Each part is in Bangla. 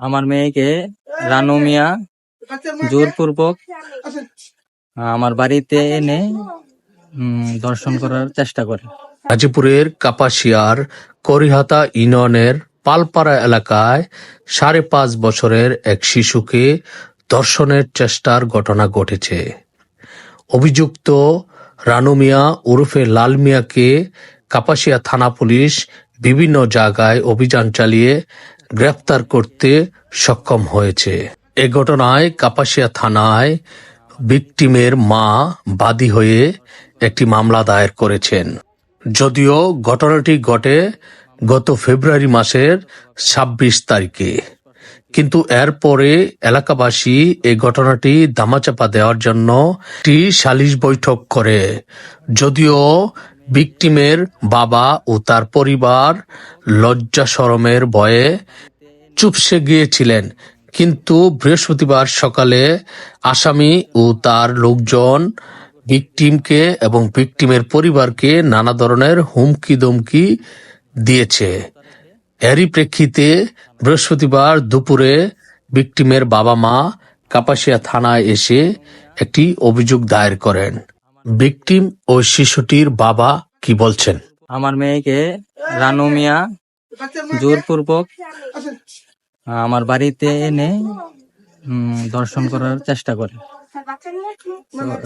আমার মেয়েকে রানু মিয়া জোরপূর্বক আমার বাড়িতে এনে দর্শন করার চেষ্টা করে। গাজীপুরের কাপাসিয়ার করিহাতা ইউনিয়নের পালপাড়া এলাকায় সাড়ে পাঁচ বছরের এক শিশুকে ধর্ষণের চেষ্টার ঘটনা ঘটেছে। অভিযুক্ত রানু মিয়া ওরফে লাল মিয়াকে কাপাসিয়া থানা পুলিশ বিভিন্ন জায়গায় অভিযান চালিয়ে গ্রেফতার করতে সক্ষম হয়েছে। এ ঘটনায় কাপাসিয়া থানায় ভিকটিমের মা বাদী হয়ে একটি মামলা দায়ের করেছেন। যদিও ঘটনাটি ঘটে গত ফেব্রুয়ারি মাসের ২৬ তারিখে। কিন্তু এরপরে এলাকাবাসী এই ঘটনাটি দামাচাপা দেওয়ার জন্য একটি সালিশ বৈঠক করে। যদিও ভিকটিমের বাবা ও তার পরিবার লজ্জা শরমের ভয়ে চুপসে গিয়েছিলেন। কিন্তু বৃহস্পতিবার সকালে আসামি ও তার লোকজন ভিকটিমকে এবং ভিকটিমের পরিবারকে নানা ধরনের হুমকি দমকি দিয়েছে। এরই প্রেক্ষিতে বৃহস্পতিবার দুপুরে ভিকটিমের বাবা মা কাপাসিয়া থানায় এসে একটি অভিযোগ দায়ের করেন। ভিকটিম ও শিশুটির বাবা কি বলছেন? আমার মেয়েকে রানু মিয়া জোরপূর্বক আমার বাড়িতে এনে দর্শন করার চেষ্টা করে।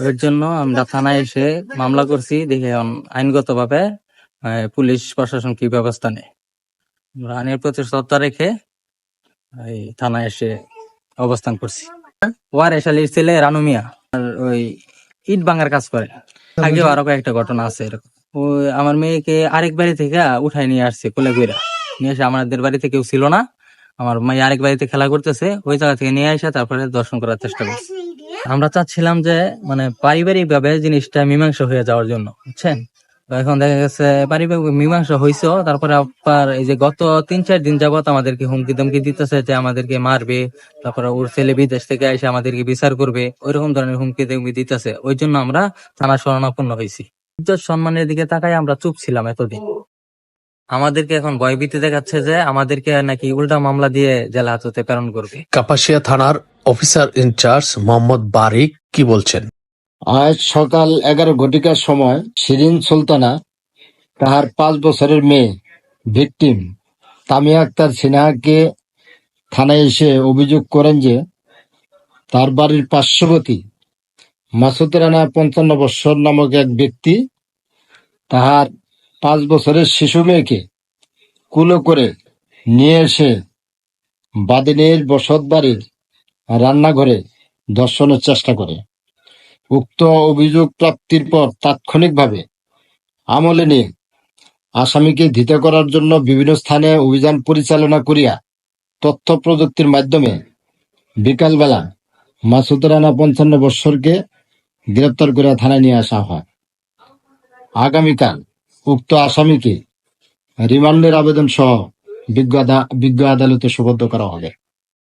এর জন্য আমরা থানায় এসে মামলা করছি, দেখে আইনগত ভাবে পুলিশ, প্রশাসন কি ব্যবস্থা নেয়। আইনের প্রতি শ্রদ্ধা রেখে থানায় এসে অবস্থান করছি। ওয়ারেস আলীর ছেলে রানু মিয়া, আর ওই ইট ভাঙার কাজ করে। আগে আরও কয়েকটা ঘটনা আছে এরকম। ওই আমার মেয়েকে আরেক বাড়ি থেকে উঠাই নিয়ে আসছে কোলে কইরা। নিয়ে এসে আমাদের বাড়িতে কেউ ছিল না। আমার মেয়ে আরেক বাড়িতে খেলা করতেছে, ওই জায়গা থেকে নিয়ে আসা, তারপরে দর্শন করার চেষ্টা করছি। আমরা চাচ্ছিলাম যে মানে পারিবারিক ভাবে জিনিসটা মীমাংসা হয়ে যাওয়ার জন্য, বুঝছেন? এখন দেখা গেছে পারিবারিক মীমাংসা হয়েছেও তারপরে আপনার এই যে গত তিন, চার দিন যাবত আমাদেরকে হুমকি দমকি দিতেছে যে আমাদেরকে মারবে। তারপরে ওর ছেলে বিদেশ থেকে এসে আমাদেরকে বিচার করবে। ওইরকম ধরনের হুমকি দমকি দিতেছে। ওই জন্য আমরা থানা শরণাপন্ন হয়েছি ইজ্জত সম্মানের দিকে তাকাই আমরা চুপ ছিলাম এতদিন। আমাদেরকে এখন ভয়ভীতি দেখাচ্ছে যে আমাদেরকে নাকি উল্টা মামলা দিয়ে জেলা হাজতে প্রেরণ করবে। কাপাসিয়া থানার অফিসার ইনচার্জ মোহাম্মদ বারিক কি বলছেন? আজ সকাল এগারো ঘটিকার সময় শিরিন সুলতানা, তাহার পাঁচ বছরের মেয়ে, ভিকটিম তামিয়া আক্তার সিনহাকে থানায় এসে অভিযোগ করেন যে তার বাড়ির পার্শ্ববর্তী মাসুদ রানা পঞ্চান্ন বৎসর নামক এক ব্যক্তি তাহার পাঁচ বছরের শিশু মেয়েকে কুলো করে নিয়ে এসে বাদিনীর বসত বাড়ির রান্নাঘরে ধর্ষণের চেষ্টা করে। উক্ত অভিযোগ প্রাপ্তির পর তাৎক্ষণিকভাবে আমলে নিয়ে আসামিকে ধৃত করার জন্য বিভিন্ন স্থানে অভিযান পরিচালনা করিয়া তথ্য প্রযুক্তির মাধ্যমে বিকালবেলা মাসুদ রানা পঞ্চান্ন বৎসরকে গ্রেপ্তার করে থানায় নিয়ে আসা হয়। আগামীকাল উক্ত আসামিকে রিমান্ডের আবেদন সহ বিজ্ঞ আদালতে সুবদ্ধ করা হবে।